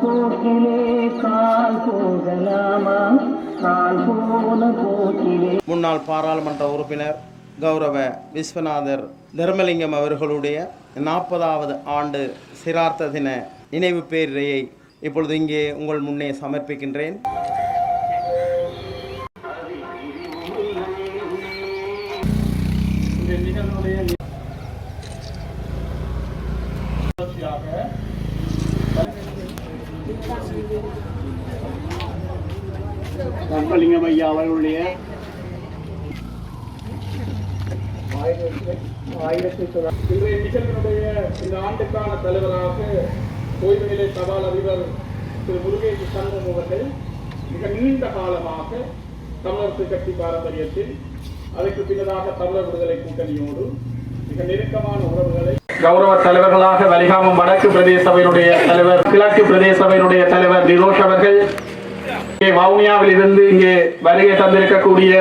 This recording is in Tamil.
போக்கிலே கால் போகலாமா? கால் போன போக்கிலே. முன்னாள் பாராளுமன்ற உறுப்பினர் கௌரவ விஸ்வநாதர் தர்மலிங்கம் அவர்களுடைய நாற்பதாவது ஆண்டு சிரார்த்த தின நினைவு பேரையை இப்பொழுது இங்கே உங்கள் முன்னே சமர்ப்பிக்கின்றேன். தர்மலிங்கம் ஐயா அவர்களுடைய இன்றைய நிகழ்வினுடைய இந்த ஆண்டுக்கான தலைவராக ஓய்வு தபால் அதிபர் திரு முருகேசு சண்முகம் அவர்கள் மிக நீண்ட காலமாக தமிழரசு கட்சி பாரம்பரியத்தில் அதற்கு பின்னதாக தமிழர் விடுதலை கூட்டணியோடு மிக நெருக்கமான உறவுகளை கௌரவ தலைவர்களாக வலிகாமம் வடக்கு பிரதேச சபையினுடைய தலைவர் கிழக்கு பிரதேச சபையினுடைய தலைவர் நிரோஷ் அவர்கள். வவுனியாவில் இருந்து இங்கே வருகை தந்திருக்கக்கூடிய